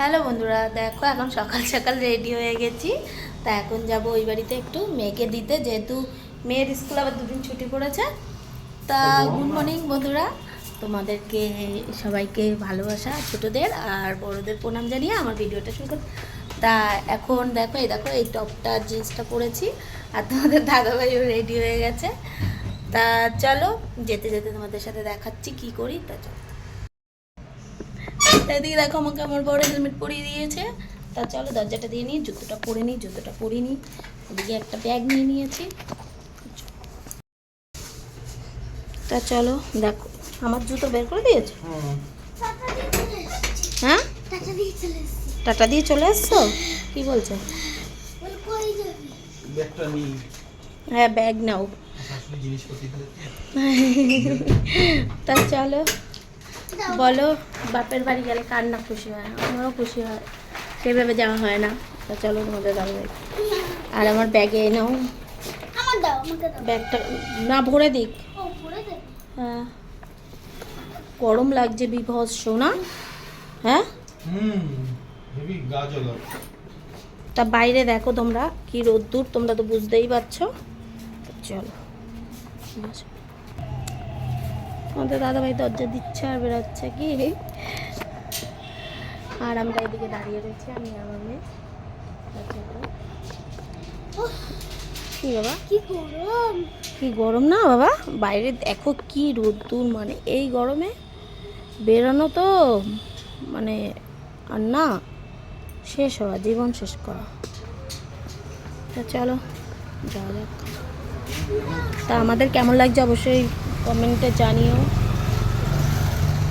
Hello বন্ধুরা দেখো এখন সকাল সকাল রেডি হয়ে গেছি। তা এখন যাব ওই বাড়িতে একটু মেয়েকে দিতে যেহেতু মেয়ের স্কুল আবার দুদিন ছুটি পড়েছে। তা গুড মর্নিং বন্ধুরা তোমাদেরকে সবাইকে ভালোবাসা ছোটোদের আর বড়দের প্রণাম জানিয়ে আমার ভিডিওটা শুরু করতে তা এখন দেখো এই দেখো এই টপটা জিন্সটা পরেছি আর তোমাদের দাদাভাইও রেডি হয়ে গেছে। তা চলো যেতে যেতে তোমাদের সাথে দেখাচ্ছি কি করি তা চলো। এদিকে দেখো আমাকে আমার বড় হেলমেট পরিয়ে দিয়েছে। তা চলো দরজাটা দিয়ে নিই জুতোটা পরে নিই জুতোটা পরে নিই। এদিকে একটা ব্যাগ নিয়ে নিয়েছি। তা চলো দেখো আমার জুতো বের করে দিয়েছ? হ্যাঁ? টাটা দিয়ে চলে এসছো। কি বলছো? বল কই যাবি? ব্যাগটা নিই হ্যাঁ ব্যাগ নাও। তা চলো। বলো বাপের বাড়ি গেলে কার না খুশি হয়? আমারও খুশি হয়। সেভাবে যাওয়া হয় না। তা চলো তোমাদের দাদা আর আমার ব্যাগে নাও। দাও দাও। ব্যাগটা না ভরে দিক। হ্যাঁ। গরম লাগছে বিভৎস না? হ্যাঁ? তা বাইরে দেখো তোমরা কি রোদ্দুর তোমরা তো বুঝতেই পারছ। চলো। আমাদের দাদাভাই দরজা দিচ্ছে আর বেরোচ্ছে কি? আর আমরা এদিকে দাঁড়িয়ে রয়েছি আমি আমার মেয়ে। কি বাবা? কি গরম? কি গরম না বাবা? বাইরে দেখো কি রোদ্দুর মানে এই গরমে বেরোনো তো মানে আর না শেষ হওয়া জীবন শেষ করা। তা চলো যাওয়া যাক। তা আমাদের কেমন লাগছে? অবশ্যই কমেন্টে জানিও।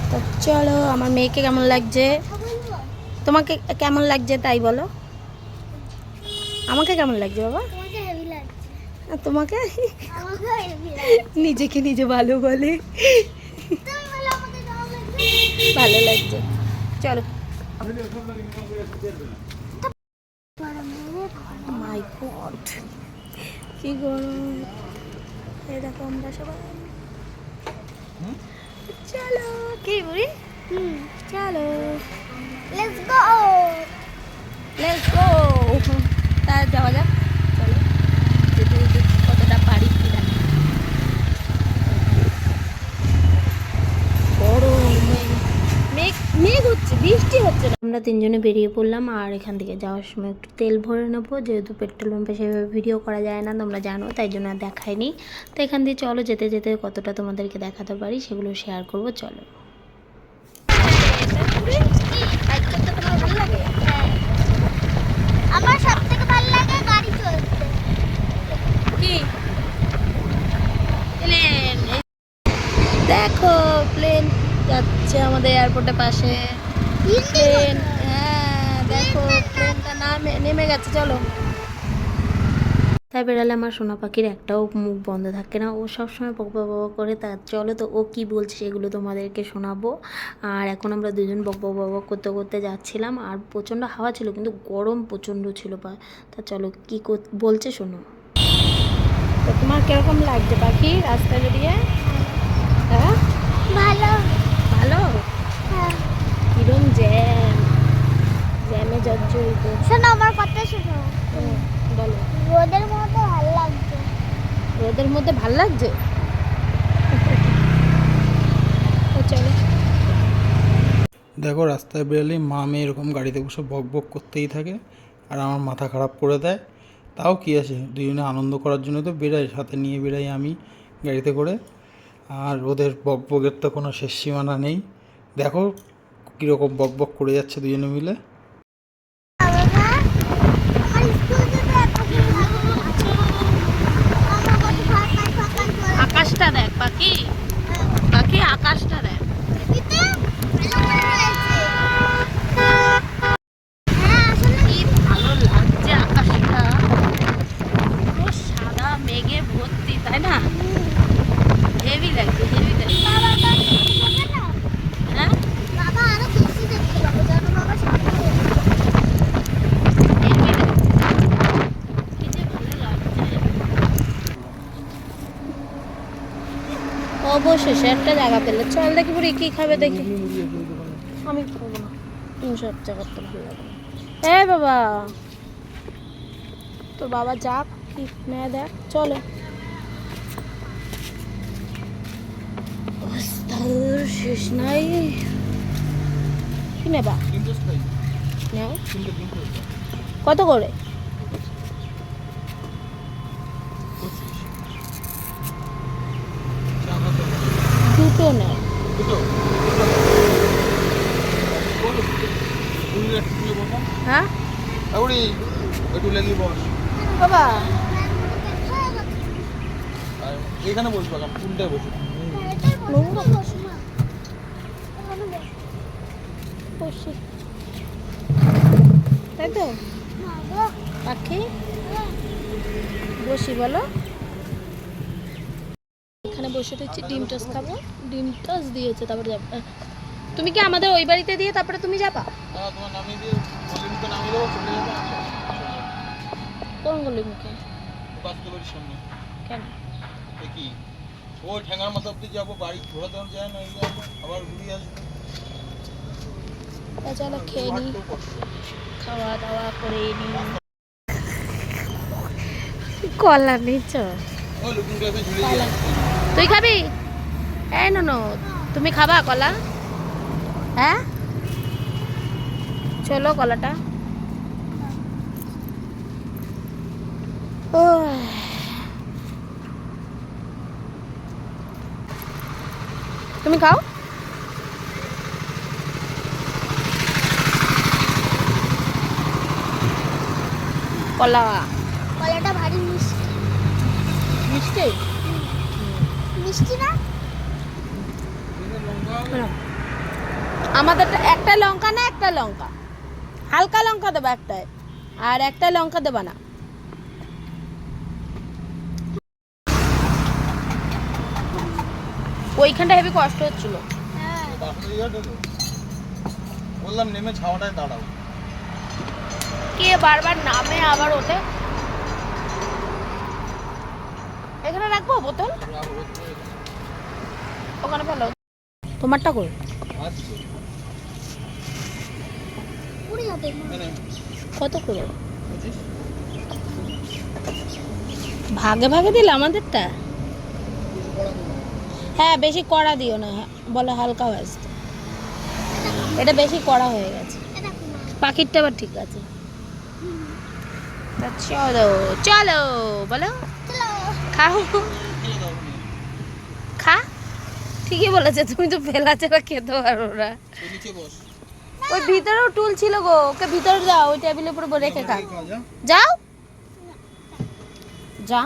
তা চলো আমার মেয়েকে কেমন লাগছে? তোমাকে কেমন লাগছে তাই বলো। আমাকে কেমন লাগছে বাবা? তোমাকে নিজেকে নিজে ভালো বলে। ভালো লাগছে। চলো। মাই গড কি গরম। এই দেখো আমরা সবাই। চলো কি বুড়ি হুম চলো লেটস গো লেটস গো তা যাওয়া যাক চলো যেতে যেতে কতটা পারি কি জানি। গরম মেঘ- মেঘ মেঘ হচ্ছে বৃষ্টি হচ্ছে না আমরা তিনজনে বেরিয়ে পড়লাম আর এখান থেকে যাওয়ার সময় একটু তেল ভরে নেব। যেহেতু পেট্রোল পাম্পে সেভাবে ভিডিও করা যায় না তোমরা জানো তাই জন্য আর দেখায়নি তো এখান দিয়ে চলো যেতে যেতে কতটা তোমাদেরকে দেখাতে পারি সেগুলো শেয়ার করব চলো। আমার সব থেকে ভালো লাগে গাড়ি চলতে। কি? দেখো প্লেন যাচ্ছে আমাদের এয়ারপোর্টের পাশে। প্লেন হ্যাঁ দেখো প্লেনটা নামে, নেমে গেছে, চলো। তাই বেড়ালে আমার সোনা পাখির একটাও মুখ বন্ধ থাকে না। ও সবসময় বকবা বাবা করে তা চলো তো, ও কি বলছে সেগুলো তোমাদেরকে শোনাবো। আর এখন আমরা দুজন বকবা বাবা করতে করতে যাচ্ছিলাম। আর প্রচণ্ড হাওয়া ছিল, কিন্তু গরম প্রচণ্ড ছিল তা চলো, কি বলছে শোনো। তোমার কীরকম লাগছে পাখি রাস্তা বেরিয়ে হ্যাঁ ভালো ভালো হ্যাঁ কিরম জ্যাম জ্যামে জর্জরিত শোনো আমার কথা শোনো হুম, বলো রোদের মতো ভালো লাগছে মধ্যে ভালো লাগছে? দেখো, রাস্তায় বেরোলেই মা মেয়ে এরকম গাড়িতে বসে বক বক করতেই থাকে আর আমার মাথা খারাপ করে দেয়। তাও কি আছে? দুজনে আনন্দ করার জন্য তো বেরাই সাথে নিয়ে বেরাই আমি গাড়িতে করে। আর ওদের বক বকের তো কোনো শেষ সীমানা নেই। দেখো, কীরকম বক বক করে যাচ্ছে দুজনে মিলে বাবা আমার স্কুল যেতে এত ভালো লাগছে আমার কত ফাঁকাই ফাঁকাই করে আকাশটা দেখ পাখি পাখি আকাশটা দেখ দিতে ভালো করে রয়েছে হ্যাঁ আসলে কি ভালো লাগছে আকাশটা পুরো সাদা মেঘে ভর্তি তাই না হেভি লাগছে হেভি লাগছে বাবা তো দেখতে না হ্যাঁ বাবা আরও বেশি দেখতে পাবো জানো বাবা সামনে হেভি লাগছে কি যে ভালো লাগছে অবশেষে একটা জায়গা পেলে। চল দেখি বুড়ি কি খাবে দেখি। আমি খাব না। সংসারটা করতে ভালো লাগে এ বাবা। তোর বাবা যাক কি নেয় দেখ চলো। শেষ নাই। কি নেবা? নেও। কত করে দুটো নেও হ্যাঁ লেগে বস। বাবা। এখানে বসবো ফুলটায় বসবো। তাই তো? পাখি? বসি বলো। এখানে বসে রয়েছি ডিম টোস খাব। ডিম টোস দিয়েছে তারপরে তুমি কি আমাদের ওই বাড়িতে দিয়ে তারপরে তুমি যাবা? কোন কেন? যায় না আবার আসব খেয়ে নি। হাঁটতেও কষ্ট। খাওয়া দাওয়া করে কলা। যাচ্ছে তুই খাবি? এই নো তুমি খাবা কলা? হ্যাঁ? চলো কলাটা ও তুমি খাও। কলা। কলাটা ভারী মিষ্টি। মিষ্টি? মিষ্টি না? আমাদের একটা লঙ্কা না একটা লঙ্কা। হালকা লঙ্কা দেবা একটাই আর একটা লঙ্কা দেবা না। ওইখানটা হেবি কষ্ট হচ্ছিল। বললাম নেমে ছাওয়াটায় দাঁড়াও। কে বারবার নামে আবার ওঠে? এখানে রাখব বোতল? ওখানে ফেলো। তোমারটা কই? এনে কত করে? ভাগে ভাগে দিলে আমাদেরটা? হ্যাঁ বেশি কড়া দিও না, বলে হালকা হয়েছে এটা বেশি কড়া হয়ে গেছে। পাখিরটা আবার ঠিক আছে। তা চলো চলো, বলো। খাও। খা? ঠিকই বলেছে, তুমি তো ফেলা খেতে পারো না। ওই ভিতরেও টুল ছিল গো, ওকে ভিতরে যাও ওই টেবিলের উপর রেখে খা যাও। যা।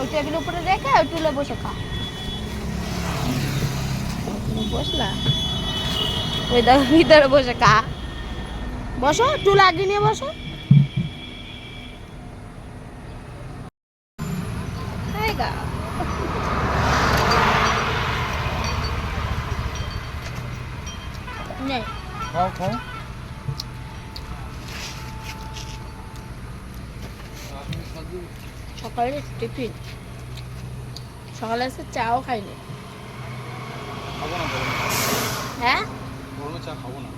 ওই টেবিলের উপরে রেখে ওই টুলে বসে খা। বসলা? ওই দেখো ভিতরে বসে খা। বসো, টুল আগে নিয়ে বসো। সকালে টিফিন। সকালে এসে চাও খাইনি। খাব না হ্যাঁ? গরমে চা খাব না।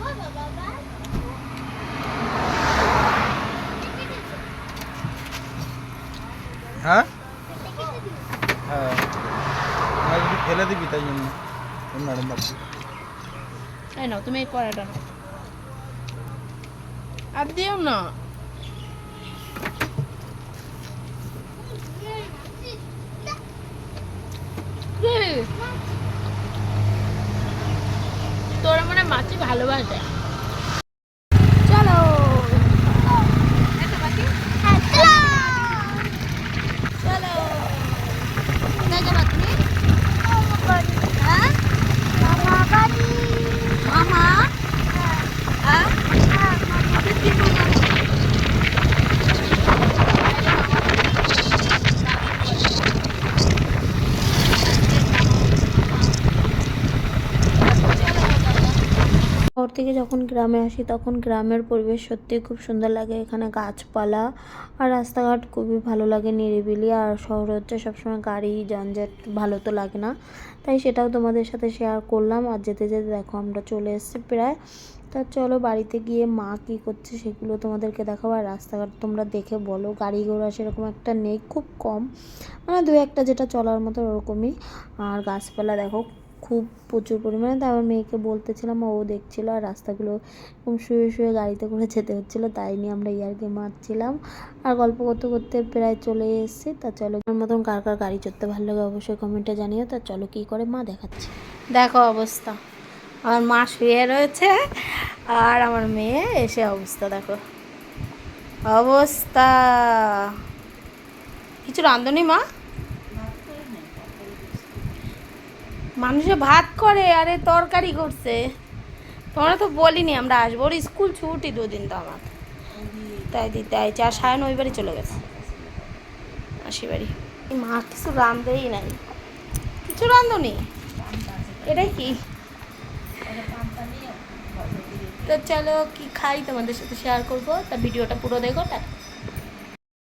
বাবা বাবা হ্যাঁ। হ্যাঁ যদি ফেলে দিবি তাই জন্য। ম্যাডাম বাবু নাও তুমি এই কড়াটা নাও। আর দিও না? তোর মানে মাছি ভালোবাসে চলো হ্যাঁ চলো চলো কোথায় যাবা তুমি মামা বাড়ি হ্যাঁ মামা বাড়ি মামা হ্যাঁ হ্যাঁ মামা শহর থেকে যখন গ্রামে আসি, তখন গ্রামের পরিবেশ সত্যিই খুব সুন্দর লাগে। এখানে গাছপালা আর রাস্তাঘাট খুবই ভালো লাগে নিরিবিলি। আর শহর হচ্ছে সবসময় গাড়ি, যানজট ভালো তো লাগে না। তাই সেটাও তোমাদের সাথে শেয়ার করলাম। আর যেতে যেতে দেখো, আমরা চলে এসেছি প্রায়। তা চলো বাড়িতে গিয়ে মা কী করছে সেগুলো তোমাদেরকে দেখাবো। আর রাস্তাঘাট তোমরা দেখে বলো। গাড়ি ঘোড়া সেরকম একটা নেই, খুব কম। মানে দু একটা যেটা চলার মতো ওরকমই। আর গাছপালা দেখো খুব প্রচুর পরিমাণে। তাই আমার মেয়েকে বলতেছিলাম, ও দেখছিল আর রাস্তাগুলো এরকম শুয়ে শুয়ে গাড়িতে করে যেতে হচ্ছিল, তাই নিয়ে আমরা ইয়ারকে মারছিলাম। আর গল্প করতে করতে প্রায় চলে এসেছি। তা চলো আমার মতন কার কার গাড়ি চড়তে ভালো লাগে অবশ্যই কমেন্টে জানিও। তা চলো কী করে মা দেখাচ্ছে। দেখো অবস্থা। আমার মা শুয়ে রয়েছে আর আমার মেয়ে এসে অবস্থা, দেখো। অবস্থা। কিছু রাঁধুনি মা? মানুষে ভাত করে, আরে তরকারি করছে। তোমরা তো বলিনি আমরা আসব, ওর স্কুল ছুটি দুদিন তো আমার। তাই দিতে আইছে আর সায়ন ওই বাড়ি চলে গেছে। মাসি বাড়ি। মা কিছু রান্ধেই নাই। কিছু রান্ধনি এটা কি? তো চলো কি খাই তোমাদের সাথে শেয়ার করব, তা ভিডিওটা পুরো দেখো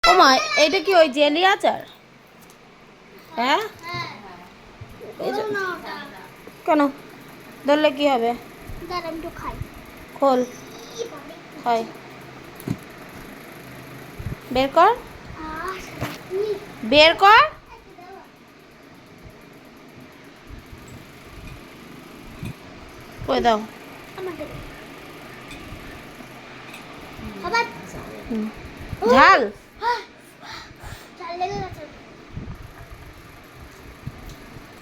ও মা এইটা কি ওই জেলি আচার? হ্যাঁ? কেন? ধরলে কি হবে? খোল। কি খাই। বের কর। বের কর। কই দাও। ঝাল চাল লেগে গেছে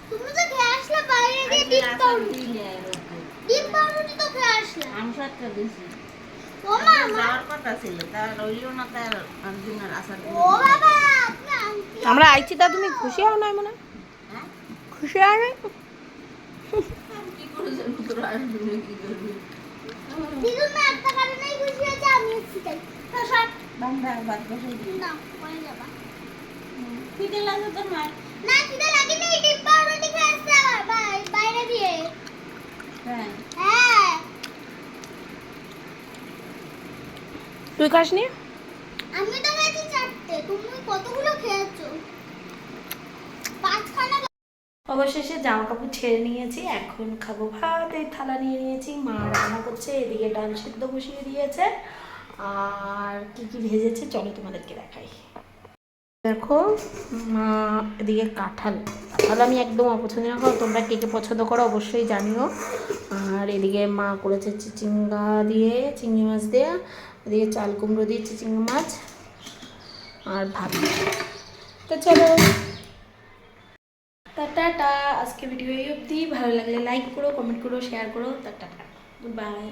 তুমি তো খেয়ে আসলে বাইরে গিয়ে ডিম পাউরুটি ডিম পাউরুটি তো খেয়ে আসলে আমসারটা দিছি ও মা মা- যাওয়ার কথা ছিল তার রইল না তার আসার ও বাবা আমরা আইছি তা তুমি খুশি হও নাই মনে হ্যাঁ? খুশি হও নাই? কি করে জানি তোরা আসবি কি করবি? দিদুন না একটা কারণেই খুশি হয়েছে আমি এসেছি তাই। তো সব বান্ধা ভাত বসাই না পরে যাবা। খিদে লাগে তো মার না খিদে লাগেনি ডিম পাউরুটি খেয়ে আসছে আবার বাই- বাইরে দিয়ে হ্যাঁ হ্যাঁ তুই খাসনি? আমি তো খেয়েছি চারটে। তুমি কতগুলো খেয়েছো? পাঁচখানা অবশেষে জামা কাপড় ছেড়ে নিয়েছি এখন খাব ভাত এই থালা নিয়ে নিয়েছি মা রান্না করছে এদিকে ডাল সিদ্ধ বসিয়ে দিয়েছে আর কি কি ভেজেছে চলো তোমাদেরকে দেখাই। দেখো মা এদিকে কাঁঠাল। কাঁঠাল আমি একদম অপছন্দ না করো তোমরা কে কে পছন্দ করো অবশ্যই জানিও। আর এদিকে মা করেছে চিচিঙ্গা দিয়ে চিংড়ি মাছ দিয়ে এদিকে চাল কুমড়ো দিয়ে চিচিঙ্গা মাছ আর ভাত। তো চলো। টাটা আজকে ভিডিও এই অবধি। ভালো লাগলে লাইক করো কমেন্ট করো শেয়ার করো। টাটা। Good bye